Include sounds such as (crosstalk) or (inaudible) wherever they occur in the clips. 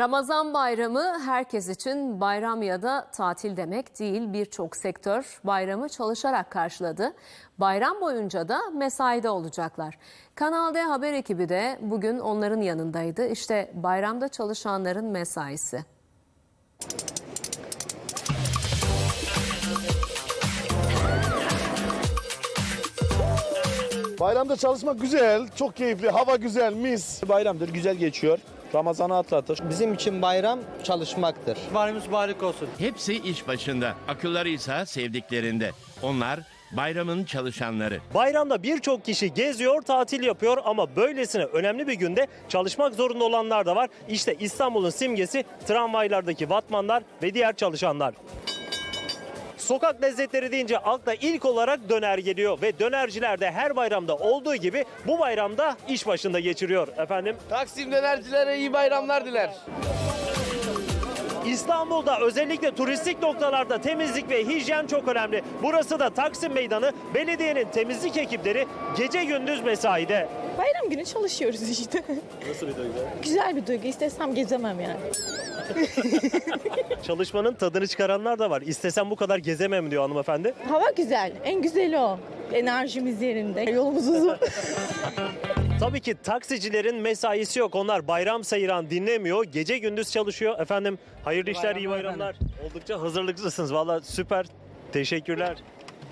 Ramazan bayramı herkes için bayram ya da tatil demek değil. Birçok sektör bayramı çalışarak karşıladı. Bayram boyunca da mesaide olacaklar. Kanal D haber ekibi de bugün onların yanındaydı. İşte bayramda çalışanların mesaisi. Bayramda çalışmak güzel, çok keyifli, hava güzel, mis. Bayramdır, güzel geçiyor. Ramazan'ı atlatır. Bizim için bayram çalışmaktır. Bayramımız mübarek olsun. Hepsi iş başında, akılları ise sevdiklerinde. Onlar bayramın çalışanları. Bayramda birçok kişi geziyor, tatil yapıyor ama böylesine önemli bir günde çalışmak zorunda olanlar da var. İşte İstanbul'un simgesi tramvaylardaki vatmanlar ve diğer çalışanlar. Sokak lezzetleri deyince akla ilk olarak döner geliyor ve dönerciler de her bayramda olduğu gibi bu bayramda iş başında geçiriyor efendim. Taksim dönercilere iyi bayramlar diler. İstanbul'da özellikle turistik noktalarda temizlik ve hijyen çok önemli. Burası da Taksim Meydanı. Belediyenin temizlik ekipleri gece gündüz mesaide. Bayram günü çalışıyoruz işte. Nasıl bir duygu? Güzel bir duygu. İstesem gezemem yani. (laughs) Çalışmanın tadını çıkaranlar da var. İstesem bu kadar gezemem diyor hanımefendi. Hava güzel. En güzeli o. Enerjimiz yerinde. Yolumuz uzun. (laughs) Tabii ki taksicilerin mesaisi yok. Onlar bayram sayıran dinlemiyor. Gece gündüz çalışıyor. Efendim hayırlı işler, iyi bayramlar. Oldukça hazırlıklısınız. Valla süper. Teşekkürler.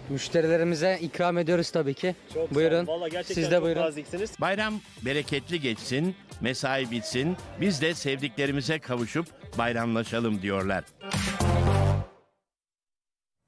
Müşterilerimize ikram ediyoruz tabii ki. Çok sağ buyurun. Valla gerçekten Siz de çok buyurun. naziksiniz. Bayram bereketli geçsin, mesai bitsin, biz de sevdiklerimize kavuşup bayramlaşalım diyorlar.